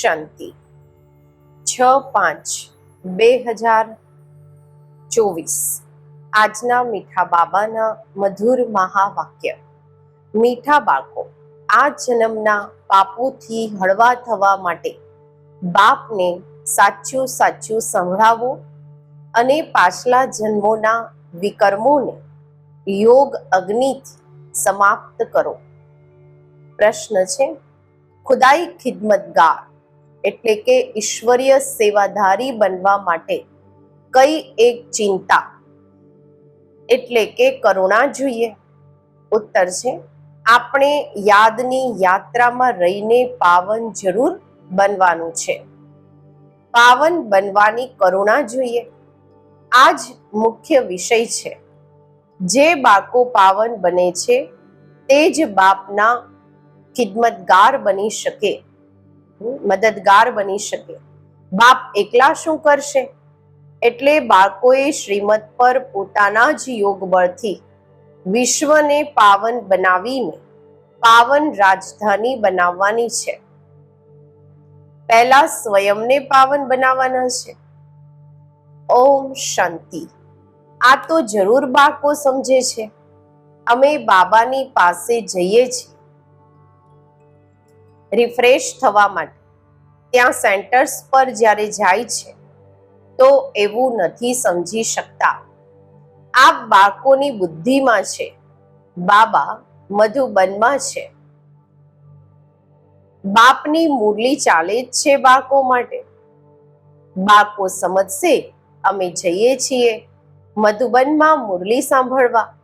શાંતિ. છ પાંચ બે હજાર ચોવીસ. આજના મીઠા બાબાના મધુર મહાવાક્ય. મીઠા બાળકો, આ જન્મના પાપોથી હળવા થવા માટે બાપને સાચું સાચું સંભળાવો અને પાછલા જન્મોના વિકર્મોને યોગ અગ્નિથી સમાપ્ત કરો. પ્રશ્ન છે, ખુદાઈ ખિદમતગાર એટલે કે ઈશ્વરીય સેવાધારી બનવા માટે કઈ એક ચિંતા? એટલે કે કરુણા જોઈએ. ઉત્તર છે, આપણે યાદની યાત્રામાં રહીને પાવન જરૂર બનવાનું છે. પાવન બનવાની કરુણા જોઈએ. આ જ મુખ્ય વિષય છે. જે બાળકો પાવન બને છે, તે જ બાપના ખિદમતગાર બની શકે. મદદગાર બની શકે. બાપ એકલા શું કરશે? એટલે બાળકોએ શ્રીમદ પર પોતાના જ યોગ બળથી વિશ્વને પાવન બનાવીને પાવન રાજધાની બનાવવાની છે. પહેલા સ્વયંને પાવન બનાવવાના છે. ઓમ શાંતિ. આ તો જરૂર બાળકો સમજે છે. અમે બાબાની પાસે જઈએ છીએ. રિફ્રેશ થવા માટે. ત્યાં સેન્ટર્સ પર જ્યારે જાય છે, તો એવું નથી સમજી શકતા. આ બાળકોની બુદ્ધિમાં છે. બાબા મધુબનમાં છે. બાપની મુરલી ચાલે જ છે બાળકો માટે. બાળકો સમજશે, અમે જઈએ છીએ મધુબનમાં મુરલી સાંભળવા.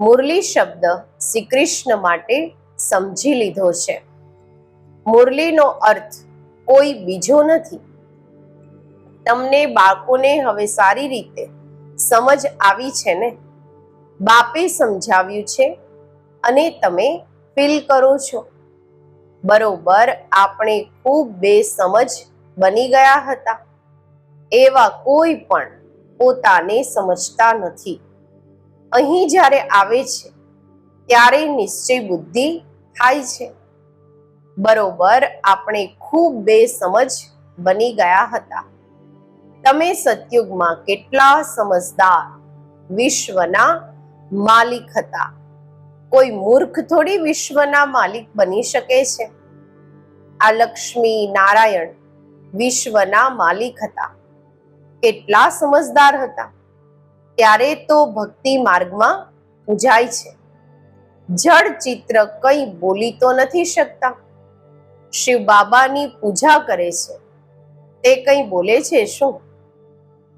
મુરલી શબ્દ શ્રી કૃષ્ણ માટે સમજી લીધો છે. મુરલીનો અર્થ કોઈ બીજો નથી. તમને બાળકોને હવે સારી રીતે સમજ આવી છે ને? બાપે સમજાવ્યું છે અને તમે ફીલ કરો છો. બરોબર, આપણે ખૂબ બેસમજ બની ગયા હતા. એવા કોઈ પણ પોતાને સમજતા નથી. અહીં જ્યારે આવે છે, ત્યારે નિશ્ચય બુદ્ધિ થાય છે. બરોબર આપણે ખૂબ બેસમજ બની ગયા હતા. તમે સતયુગમાં કેટલા સમજદાર વિશ્વના માલિક હતા? કોઈ મૂર્ખ થોડી વિશ્વના માલિક બની શકે છે? આ લક્ષ્મી નારાયણ વિશ્વના માલિક હતા. કેટલા સમજદાર હતા? ત્યારે તો ભક્તિ માર્ગમાં પૂજાય છે. જળ ચિત્ર કંઈ બોલી તો નથી શકતા. શિવ બાબાની પૂજા કરે છે. તે કંઈ બોલે છે શું?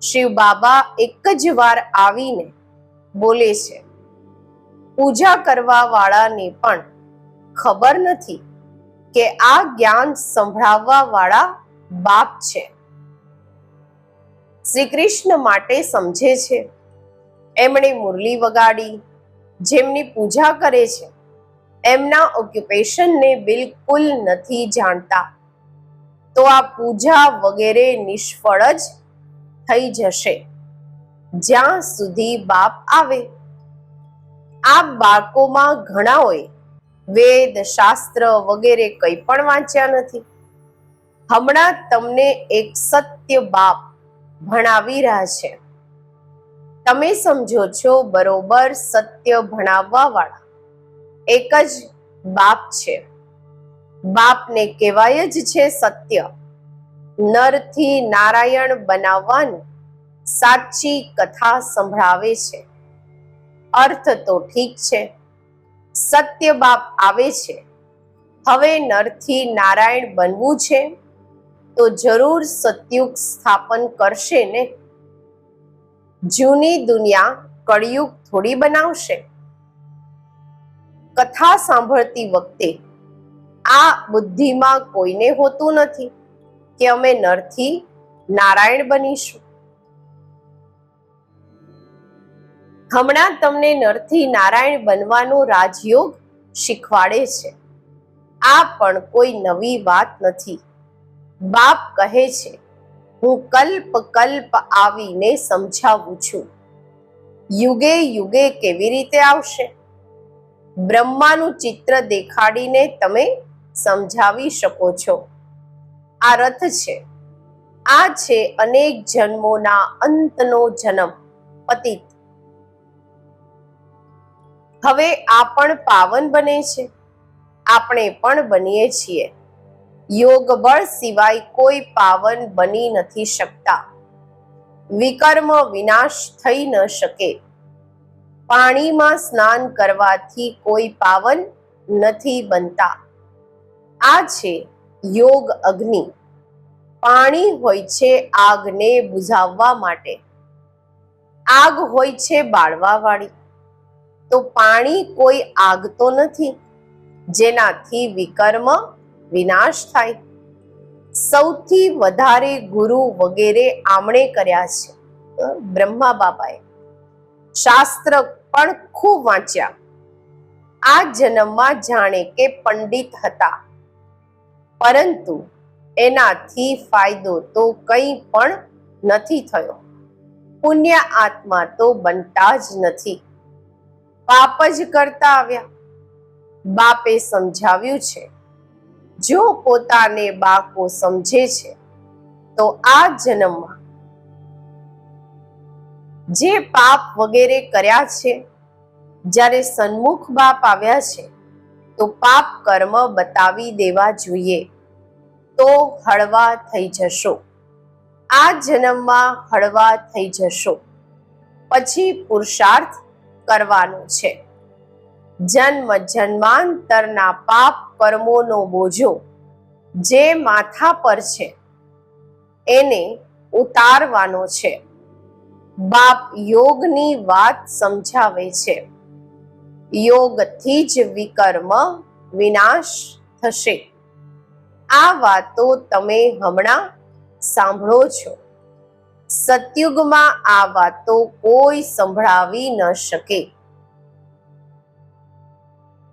શિવ બાબા એક જ વાર આવીને બોલે છે, પૂજા કરવા વાળાને પણ ખબર નથી કે આ જ્ઞાન સંભળાવવા વાળા બાપ છે. શ્રી કૃષ્ણ માટે સમજે છે. એમણે મુરલી વગાડી, જેમની પૂજા કરે છે એમના ઓક્યુપેશનને બિલકુલ નથી જાણતા. તો આ પૂજા વગેરે નિષ્ફળ જ થઈ જશે. જ્યાં સુધી બાપ આવે. આ બાળકોમાં ઘણાઓએ વેદ, શાસ્ત્ર વગેરે કંઈ પણ વાંચ્યા નથી. હમણાં તમને એક સત્ય બાપ ભણાવી રહ્યા છે. તમે સમજો છો બરોબર સત્ય ભણાવવા વાળા એક જ બાપ છે. બાપને કહેવાય જ છે સત્ય. નરથી નારાયણ બનાવવાની સાચી કથા સંભળાવે છે. અર્થ તો ઠીક છે. સત્ય બાપ આવે છે. હવે નરથી નારાયણ બનવું છે તો જરૂર સતયુગ સ્થાપન કરશે ને. જૂની દુનિયા કળિયુગ થોડી બનાવશે. કથા સાંભળતી વખતે આ બુદ્ધિમાં કોઈને હોતું નથી કે અમે નરથી નારાયણ બનીશું. હમણાં તમને નરથી નારાયણ બનવાનો રાજયોગ શીખવાડે છે. આ પણ કોઈ નવી વાત નથી. બાપ કહે છે, હું કલ્પ કલ્પ આવીને સમજાવું છું. યુગે યુગે કેવી રીતે આવશે? બ્રહ્માનું ચિત્ર દેખાડીને તમે સમજાવી શકો છો. આ રથ છે. આ છે અનેક જન્મોના અંતનો જન્મ, પતિત. હવે આ પણ પાવન બને છે. આપણે પણ બનીએ છીએ. યોગ બળ સિવાય કોઈ પાવન બની નથી શકતા. વિકર્મ વિનાશ થઈ ન શકે. પાણીમાં સ્નાન કરવાથી કોઈ પાવન નથી બનતા. આ છે યોગ અગ્નિ. પાણી હોય છે આગને બુઝાવવા માટે. આગ હોય છે બાળવા વાળી તો પાણી કોઈ આગ તો નથી. જેનાથી વિકર્મ વિનાશ થાય. સૌથી વધારે ગુરુ વગેરે આમણે કર્યા છે. બ્રહ્મા બાબાએ શાસ્ત્ર પણ ખૂબ વાંચ્યા. આ જન્મમાં જાણે કે પંડિત હતા. પરંતુ એનાથી ફાયદો તો કંઈ પણ નથી થયો. પુણ્ય આત્મા તો બનતા જ નથી. પાપ જ કરતા આવ્યા. બાપે સમજાવ્યું છે, જો પોતાને બાકો સમજે છે, તો આ જન્મમાં જે પાપ વગેરે કર્યા છે, જ્યારે સન્મુખ બાપ આવ્યા છે, તો પાપ કર્મ બતાવી દેવા જોઈએ, તો હળવા થઈ જશો. આ જન્મમાં હળવા થઈ જશો. પછી પુરુષાર્થ કરવાનો છે. જન્મ જન્માંતરના પાપ કર્મોનો બોજો, જે માથા પર છે, એને ઉતારવાનો છે. બાપ યોગની વાત સમજાવે છે. યોગથી જ વિકર્મ વિનાશ થશે. આ વાતો તમે હમણાં સાંભળો છો. સતયુગમાં આ વાતો કોઈ સંભળાવી ન શકે.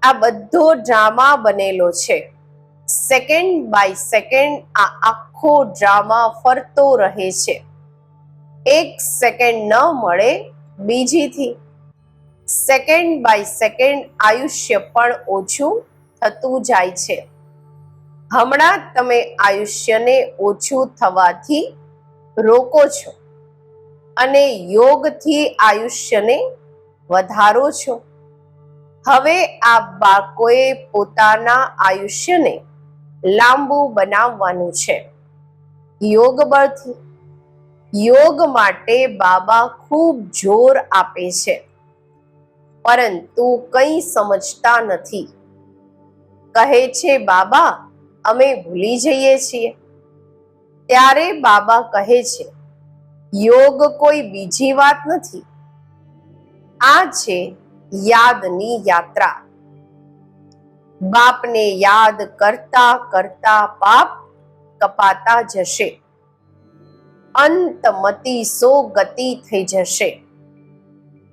આ બધો ડ્રામા બનેલો છે. સેકન્ડ બાય સેકન્ડ આ આખો ડ્રામા ફરતો રહે છે. એક સેકન્ડ ન મળે બીજીથી. સેકન્ડ બાય સેકન્ડ આયુષ્ય પણ ઓછું થતું જાય છે. હમણાં તમે આયુષ્યને ઓછું થવાથી રોકો છો અને યોગથી આયુષ્યને વધારો છો. હવે આ બાળકોએ પોતાના આયુષ્યને લાંબુ બનાવવાનું છે. યોગ બળથી. યોગ માટે બાબા ખૂબ જોર આપે છે. પરંતુ કંઈ સમજતા નથી. કહે છે, બાબા, અમે ભૂલી જઈએ છીએ. ત્યારે બાબા કહે છે, યોગ કોઈ બીજી વાત નથી. આ છે યાદની યાત્રા. બાપને યાદ કરતા કરતા પાપ કપાતા જશે. અંતમતી સો ગતિ થઈ જશે.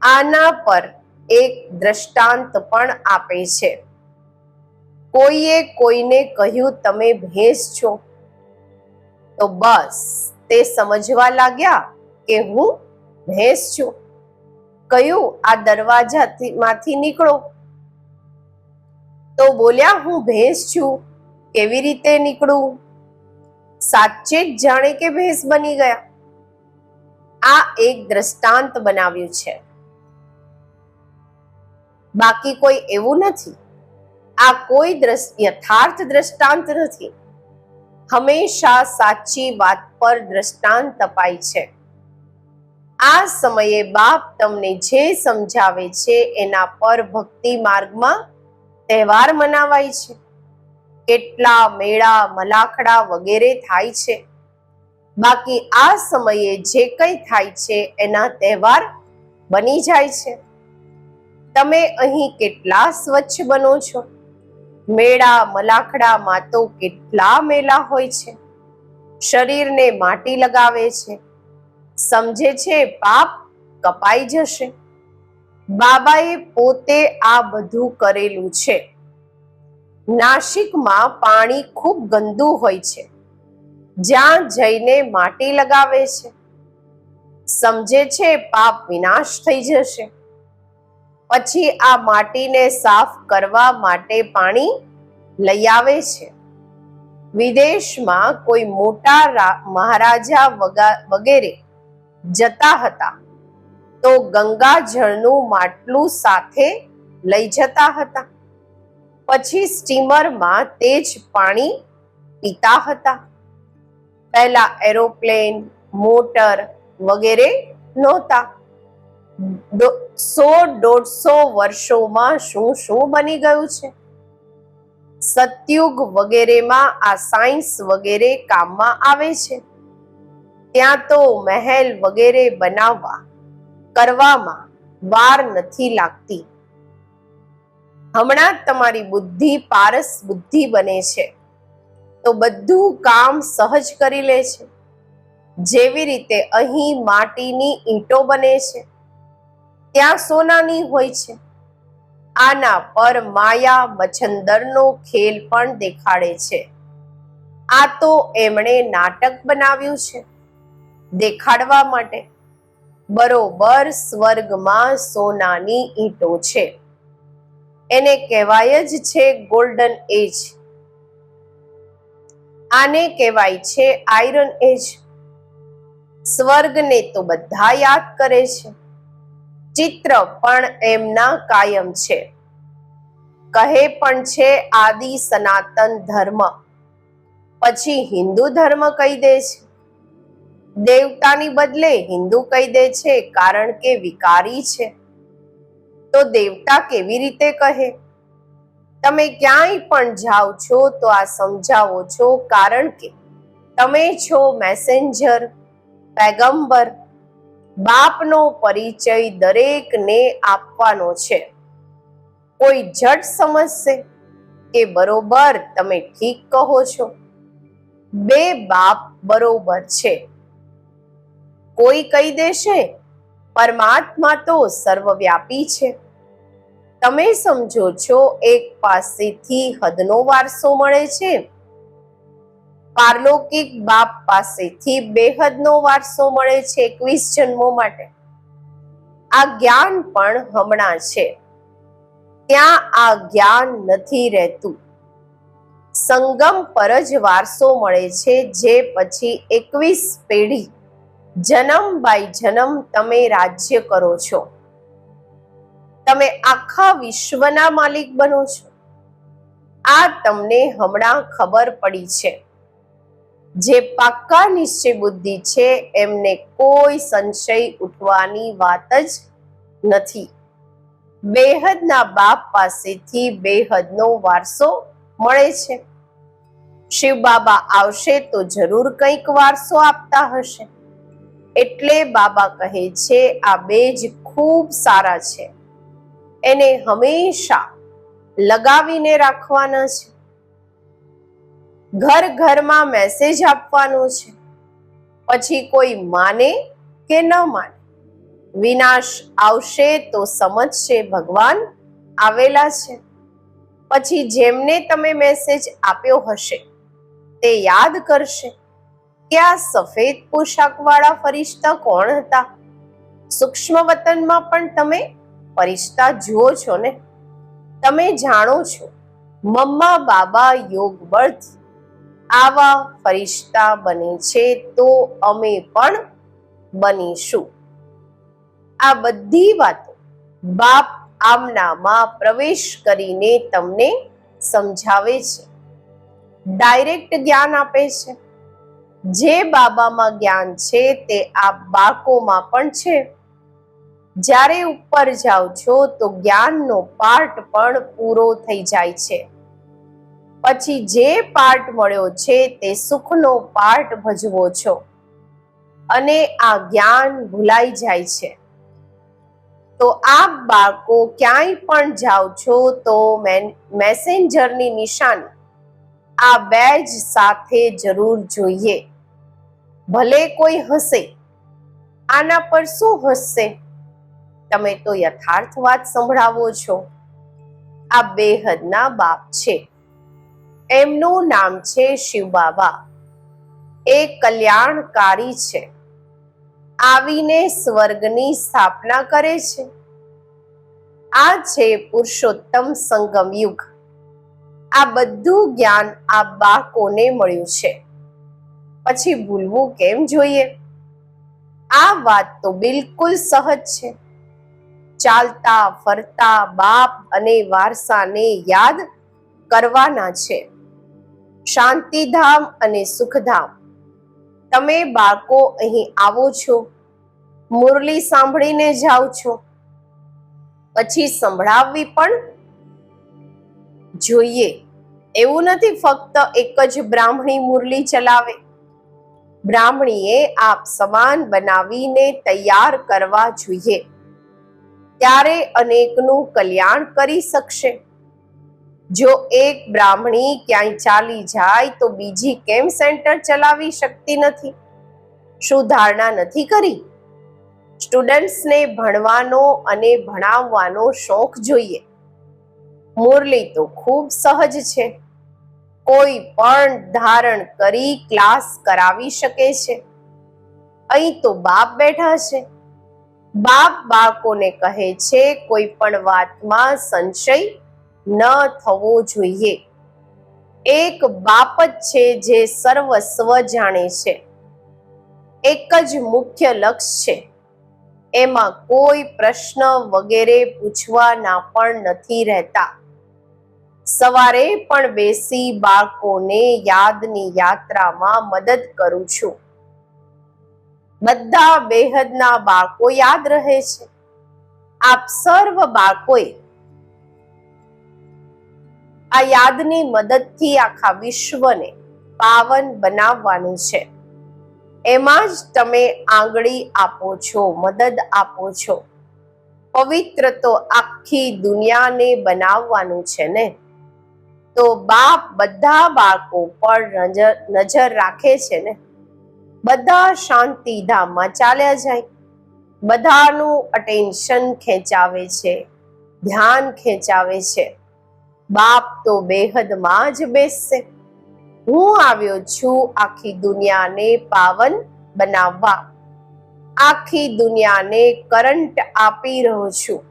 આના પર એક દ્રષ્ટાંત પણ આપે છે. કોઈએ કોઈને કહ્યું, તમે ભેંસ છો. તો બસ, તે સમજવા લાગ્યા કે હું ભેંસ છું. કયું આ દરવાજાથી માંથી નીકળો. તો બોલ્યા, હું ભેંસ છું. કેવી રીતે નીકળું? સાચે જ જાણે કે ભેંસ બની ગયા. આ એક દ્રષ્ટાંત બનાવ્યું છે. બાકી કોઈ એવું નથી. આ કોઈ યથાર્થ દ્રષ્ટાંત નથી. હંમેશા સાચી વાત પર દ્રષ્ટાંત અપાય છે. આ સમયે બાપ તમને જે સમજાવે છે એના પર ભક્તિ માર્ગમાં તહેવાર મનાવાય છે. કેટલા મેળા, મલાખડા વગેરે થાય છે. બાકી આ સમયે જે કંઈ થાય છે એના તહેવાર બની જાય છે. તમે અહીં કેટલા સ્વચ્છ બનો છો? મેળા, મલાખડામાં તો કેટલા મેલા હોય છે? શરીરને માટી લગાવે છે. સમજે છે પાપ કપાઈ જશે. બાબાએ પોતે આ બધું કરેલું છે. નાસિકમાં પાણી ખૂબ ગંદુ હોય છે. જ્યાં જઈને માટી લગાવે છે. સમજે છે પાપ વિનાશ થઈ જશે. પછી આ માટીને સાફ કરવા માટે પાણી લઈ આવે છે. વિદેશમાં કોઈ મોટા મહારાજા વગા- વગેરે જતા હતા તો ગંગા જળનું માટલું સાથે લઈ જતા હતા. પછી સ્ટીમરમાં તે જ પાણી પીતા હતા. પહેલા એરોપ્લેન, મોટર વગેરે નહોતા. સો, દોઢસો વર્ષોમાં શું શું બની ગયું છે? સતયુગ વગેરેમાં આ સાયન્સ વગેરે કામમાં આવે છે. ત્યાં તો મહેલ વગેરે બનાવવા, કરવામાં વાર નથી લાગતી. હમણાં તમારી બુદ્ધિ પારસ બુદ્ધિ બને છે. તો બધું કામ સહજ કરી લે છે. જેવી રીતે અહીં માટીની ઈંટો બને છે, ત્યાં સોનાની હોય છે. આના પર માયા મચ્છંદરનો ખેલ પણ દેખાડે છે. આ તો એમણે નાટક બનાવ્યું છે, દેખાડવા માટે. બરોબર સ્વર્ગમાં સોનાની ઈંટો છે. એને કહેવાય જ છે ગોલ્ડન એજ આને કહેવાય છે આયરન એજ સ્વર્ગને તો બધા યાદ કરે છે. ચિત્ર પણ એમના કાયમ છે. કહે પણ છે આદિ સનાતન ધર્મ. પછી હિન્દુ ધર્મ કહી દે છે. દેવતાની બદલે હિન્દુ કહી દે છે કારણ કે વિકારી છે. તો દેવતા કેવી રીતે કહે? તમે ક્યાંય પણ જાઓ છો તો આ સમજાવો છો, કારણ કે તમે છો મેસેન્જર પેગંબર. બાપનો પરિચય દરેકને આપવાનો છે. કોઈ જટ સમજશે કે બરોબર તમે ઠીક કહો છો. બે બાપ બરોબર છે. કોઈ કહી દેશે, પરમાત્મા તો સર્વવ્યાપી છે. તમે સમજો છો, એક પાસેથી હદનો વારસો મળે છે? પારલૌકિક બાપ પાસેથી બેહદનો વારસો મળે છે એકવીસ જન્મો માટે? આ જ્ઞાન પણ હમણાં છે. ત્યાં આ જ્ઞાન નથી રહેતું. સંગમ પર જ વારસો મળે છે, જે પછી એકવીસ પેઢી, જન્મ બાય જન્મ તમે રાજ્ય કરો છો. તમે આખા વિશ્વના માલિક બનો છો. આ તમને હમણાં ખબર પડી છે. જે પાક્કા નિશ્ચય બુદ્ધિ છે, એમને કોઈ સંશય ઉઠવાની વાત જ નથી. બેહદના બાપ પાસેથી બેહદનો વારસો મળે છે. શિવ બાબા આવશે તો જરૂર કંઈક વારસો આપતા હશે. એટલે બાબા કહે છે, આ બે જ ખૂબ સારા છે. એને હંમેશા લગાવીને રાખવાના છે. ઘર ઘરમાં મેસેજ આપવાનો છે. પછી કોઈ માને કે ન માને. વિનાશ આવશે તો સમજશે ભગવાન આવેલા છે. પછી જેમને તમે મેસેજ આપ્યો હશે, તે યાદ કરશે કે આ સફેદ પોશાક વાળા ફરિશ્તા કોણ હતા? સૂક્ષ્મ વતનમાં પણ તમે ફરિશ્તા જુઓ છો ને, તમે જાણો છો, મમ્મા બાબા યોગ બળથી આવા ફરિશ્તા બને છે તો અમે પણ બનીશું. આ બધી વાતો બાપ આમનામાં પ્રવેશ કરીને તમને સમજાવે છે. ડાયરેક્ટ જ્ઞાન આપે છે. જે બાબામાં જ્ઞાન છે તે આ બાળકોમાં પણ છે. જ્યારે ઉપર જાઓ છો તો જ્ઞાનનો પાર્ટ પણ પૂરો થઈ જાય છે. પછી જે પાર્ટ મળ્યો છે તે સુખનો પાર્ટ ભજવો છો. અને આ જ્ઞાન ભૂલાઈ જાય છે. તો આપ બાળકો ક્યાંય પણ જાઓ છો તો મેસેન્જરની નિશાની આ બેજ સાથે જરૂર જોઈએ. ભલે કોઈ હસે આના પર શું હસશે તમે તો યથાર્થ વાત સંભળાવો છો. આ બેહદના બાપ છે. એમનું નામ છે શિવ બાબા. એ કલ્યાણકારી છે. આવીને સ્વર્ગની સ્થાપના કરે છે. આ છે પુરુષોત્તમ સંગમ યુગ. આ બધું જ્ઞાન આ બાકોને મળ્યું છે. પછી ભૂલવું કેમ જોઈએ? આ વાત તો બિલકુલ સહજ છે. ચાલતા, ફરતા બાપ અને વારસાને યાદ કરવાના છે. શાંતિધામ અને સુખધામ. તમે બાળકો અહીં આવો છો, મુરલી સાંભળીને જાઓ છો. પછી સંભળાવવી પણ જોઈએ. એવું નથી ફક્ત એક જ બ્રાહ્મણી મુરલી ચલાવે. બ્રાહ્મણીએ આપ સમાન બનાવીને તૈયાર કરવા જોઈએ. ત્યારે અનેકનું કલ્યાણ કરી શકશે. જો એક બ્રાહ્મણી ક્યાંય ચાલી જાય તો બીજી કેમ સેન્ટર ચલાવી શકતી નથી? શું ધારણા નથી કરી? સ્ટુડન્ટ્સને ભણવાનો અને ભણાવવાનો શોખ જોઈએ. મુરલી તો ખૂબ સહજ છે. કોઈ પણ ધારણ કરી ક્લાસ કરાવી શકે છે. અહીં તો બાપ બેઠા છે. બાપ બાળકોને કહે છે, કોઈ પણ વાતમાં સંશય ન થવો જોઈએ. એક બાપ જ છે જે સર્વસ્વ જાણે છે. એક જ મુખ્ય લક્ષ્ય છે. એમાં કોઈ પ્રશ્ન વગેરે પૂછવાના પણ નથી રહેતા. સવારે પણ બેસી બાળકોને યાદની યાત્રામાં મદદ કરું છું. બધા બેહદના બાળકો યાદ રહે છે. આપ સર્વ બાળકોએ આ યાદની મદદથી આખા વિશ્વને પાવન બનાવવાનું છે. એમાં જ તમે આંગળી આપો છો, મદદ આપો છો. પવિત્ર તો આખી દુનિયાને બનાવવાનું છે ને? તો બાપ બધા બાળકો પર નજર રાખે છે ને? બધા શાંતિધામમાં ચાલ્યા જાય. બધાનું અટેન્શન ખેંચાવે છે, ધ્યાન ખેંચાવે છે. બાપ તો બેહદમાં જ બેસશે. હું આવ્યો છું આખી દુનિયાને પાવન બનાવવા. આખી દુનિયાને કરંટ આપી રહ્યો છું.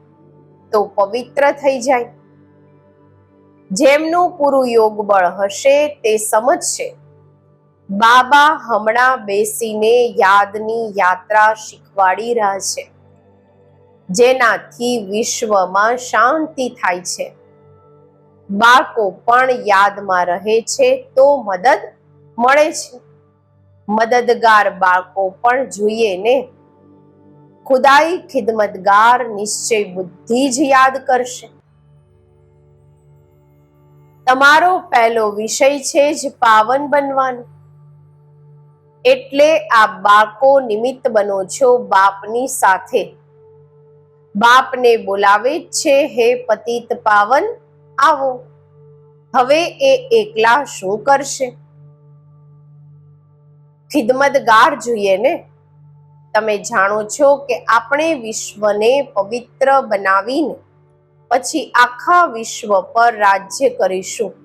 તો પવિત્ર થઈ જાય. જેમનું પૂરું યોગ બળ હશે તે સમજશે. બાબા હમણાં બેસીને યાદની યાત્રા શીખવાડી રહ્યા છે. જેનાથી વિશ્વમાં શાંતિ થાય છે. બાળકો પણ યાદમાં રહે છે તો મદદ મળે છે. મદદગાર બાળકો પણ જોઈએ ને. ખુદાઈ ખિદમતગાર નિશ્ચય બુદ્ધિ જ યાદ કરશે. તમારો પહેલો વિષય છે જ પાવન બનવાનો. એટલે આ બાળકો નિમિત્ત બનો છો બાપની સાથે. બાપને બોલાવે છે, હે પતિત પાવન, આવો. હવે એ એકલા શું કરશે? ખિદમતગાર જોઈએ ને? તમે જાણો છો કે આપણે વિશ્વને પવિત્ર બનાવીને પછી આખા વિશ્વ પર રાજ્ય કરીશું.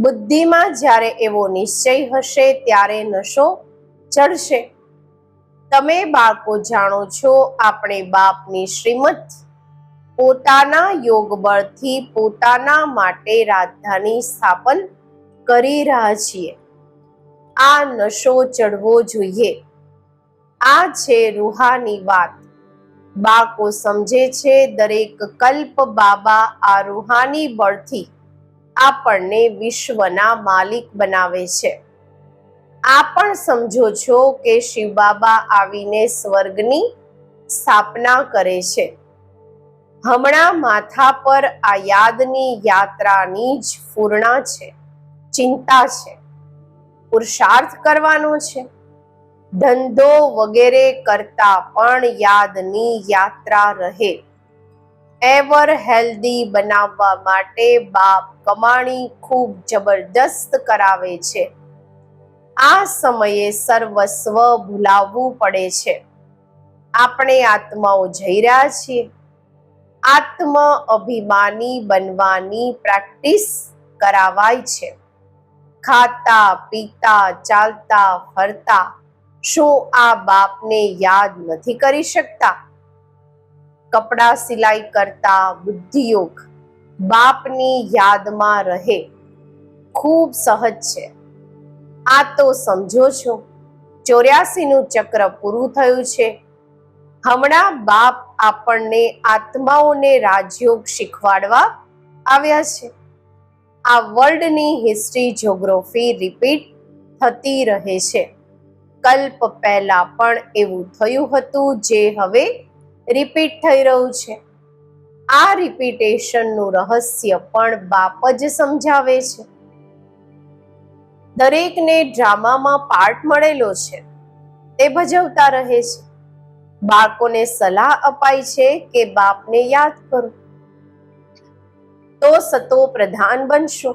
બુદ્ધિમાં જ્યારે એવો નિશ્ચય હશે ત્યારે નશો ચડશે. તમે બાળકો જાણો છો, આપણે બાપની શ્રીમત પોતાના યોગ બળથી પોતાના માટે રાજધાની સ્થાપન કરી રહ્યા છીએ. આ નશો ચડવો જોઈએ. આ છે રૂહાની વાત. બાળકો સમજે છે, દરેક કલ્પ બાબા આ રૂહાની બળથી આપણને વિશ્વના માલિક બનાવે છે. આ પણ સમજો છો કે શિવ બાબા આવીને સ્વર્ગની સ્થાપના કરે છે. હમણાં માથા પર આ યાદની યાત્રાની જ પૂર્ણા છે, ચિંતા છે, પુરુષાર્થ કરવાનો છે. ધંધો વગેરે કરતા પણ યાદની યાત્રા રહે. એવર હેલ્ધી બનાવવા માટે બાપ કમાણી ખૂબ જબરદસ્ત કરાવે છે. આ સમયે સર્વસ્વ ભૂલાવવું પડે છે. આપણે આત્માઓ જઈ રહ્યા છીએ. આત્મ અભિમાની બનવાની પ્રેક્ટિસ કરાવાય છે. ખાતા, પીતા, ચાલતા, ફરતા શું આ બાપને યાદ નથી કરી શકતા? કપડા સિલાઈ કરતા બુદ્ધિયોગ બાપની યાદમાં રહે. ખૂબ સહજ છે. આ તો સમજો છો. ચોર્યાસી નું ચક્ર પૂરું થયું છે. હમણાં બાપ આપણને આત્માઓને રાજયોગ શીખવાડવા આવ્યા છે. આ વર્લ્ડની હિસ્ટ્રી જ્યોગ્રોફી રિપીટ થતી રહે છે. કલ્પ પહેલા પણ એવું થયું હતું જે હવે રિપીટ થઈ રહ્યું છે. આ રિપીટેશનનું રહસ્ય પણ બાપ જ સમજાવે છે. દરેકને ડ્રામામાં પાર્ટ મળેલો છે. તે ભજવતા રહે છે. બાળકોને સલાહ અપાય છે કે બાપને યાદ કરો. તો સતો પ્રધાન બનશો.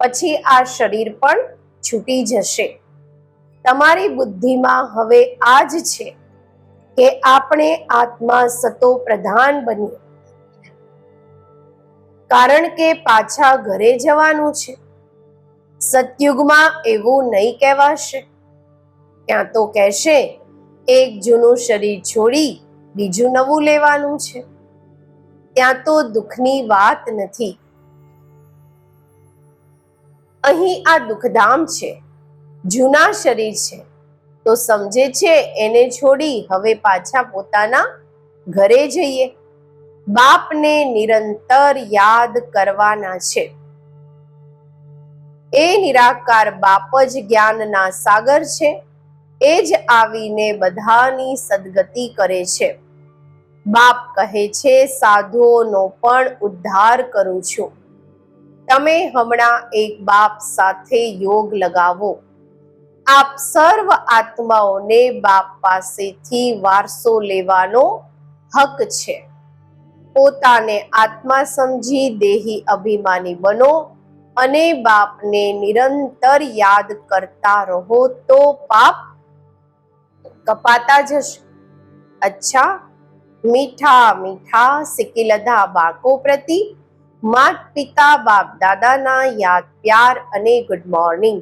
પછી આ શરીર પણ છૂટી જશે. તમારી બુદ્ધિમાં હવે આ જ છે. કે આપણે આત્મા સતો પ્રધાન બનીએ. કારણ કે પાછા ઘરે જવાનું છે. સતયુગમાં એવું નહીં કહેવાશે. ત્યાં તો કહેશે, એક જૂનું શરીર છોડી બીજું નવું લેવાનું છે. ત્યાં તો દુઃખની વાત નથી. અહીં આ દુઃખધામ છે. જૂના શરીર છે. તો સમજે છે એને છોડી હવે પાછા પોતાના ઘરે જઈએ. બાપને નિરંતર યાદ કરવાના છે. એ નિરાકાર બાપ જ જ્ઞાનના સાગર છે. એ જ આવીને બધાની સદગતિ કરે છે. બાપ કહે છે, સાધુઓનો પણ ઉદ્ધાર કરું છું. તમે હમણાં એક બાપ સાથે યોગ લગાવો. આપ સર્વ આત્માઓને બાપ પાસેથી વારસો લેવાનો હક છે. પોતાને આત્મા સમજી દેહી અભિમાની બનો અને બાપને નિરંતર યાદ કરતા રહો તો પાપ કપાતા જશે. અચ્છા, મીઠા મીઠા સિકિલધા બાકો પ્રતિ, માત પિતા બાપ દાદાના યાદ પ્યાર અને ગુડ મોર્નિંગ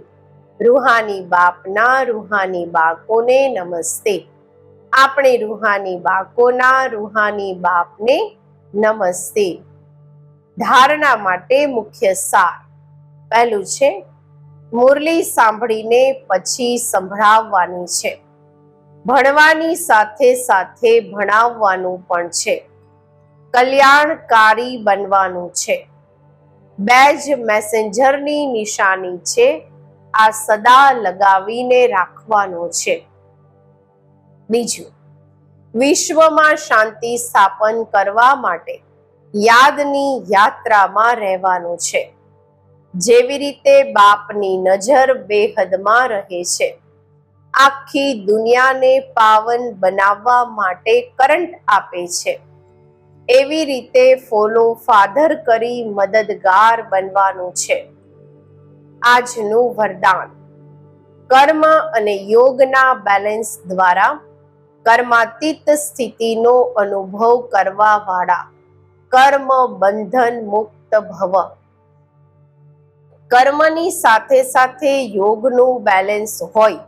રૂહાની બાપના રૂહાની બાળકોને નમસ્તે. આપણે રૂહાની બાળકોના રૂહાની બાપને નમસ્તે. ધારણા માટે મુખ્ય સાર. પહેલું છે, મુરલી સાંભળીને પછી સંભળાવવાની છે. ભણવાની સાથે સાથે ભણાવવાનું પણ છે. કલ્યાણકારી બનવાનું છે. બે જ મેસેન્જરની નિશાની છે આ સદા લગાવીને રાખવાનો છે. બીજું, વિશ્વમાં શાંતિ સ્થાપન કરવા માટે યાદની યાત્રામાં રહેવાનું છે. જેવી રીતે બાપની નજર બેહદમાં રહે છે. આખી દુનિયાને પાવન બનાવવા માટે કરંટ આપે છે. એવી રીતે ફોલો ફાધર કરી મદદગાર બનવાનું છે. આજનું વરદાન. કર્મ અને યોગના બેલેન્સ દ્વારા કર્માતીત સ્થિતિનો અનુભવ કરવા વાળા કર્મ બંધન મુક્ત ભવ. કર્મની સાથે સાથે યોગનું બેલેન્સ હોય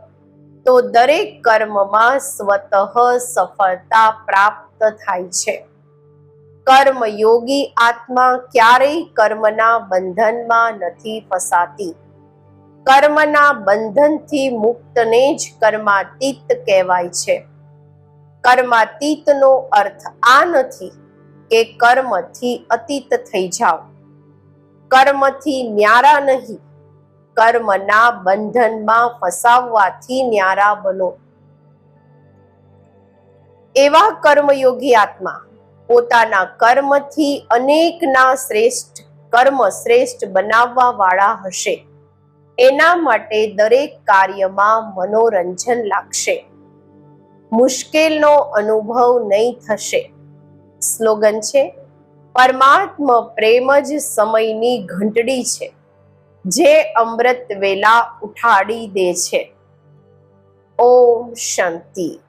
તો દરેક કર્મમાં સ્વતઃ સફળતા પ્રાપ્ત થાય છે. કર્મયોગી આત્મા ક્યારેય કર્મના બંધનમાં નથી ફસાતી. કર્મના બંધનથી મુક્તને જ કર્માતીત કહેવાય છે. કર્માતીતનો અર્થ આ નથી કે કર્મથી અતીત થઈ જાઓ. કર્મથી ન્યારા નહીં, કર્મના બંધનમાં ફસાવવાથી ન્યારા બનો. એવા કર્મયોગી આત્મા પોતાના કર્મથી અનેકના શ્રેષ્ઠ કર્મ શ્રેષ્ઠ બનાવવા વાળા હશે. એના માટે દરેક કાર્યમાં મનોરંજન લાગશે. મુશ્કેલનો અનુભવ નહીં થશે. સ્લોગન છે, પરમાત્મ પ્રેમ જ સમયની ઘંટડી છે, જે અમૃત વેલા ઉઠાડી દે છે. ઓમ શાંતિ.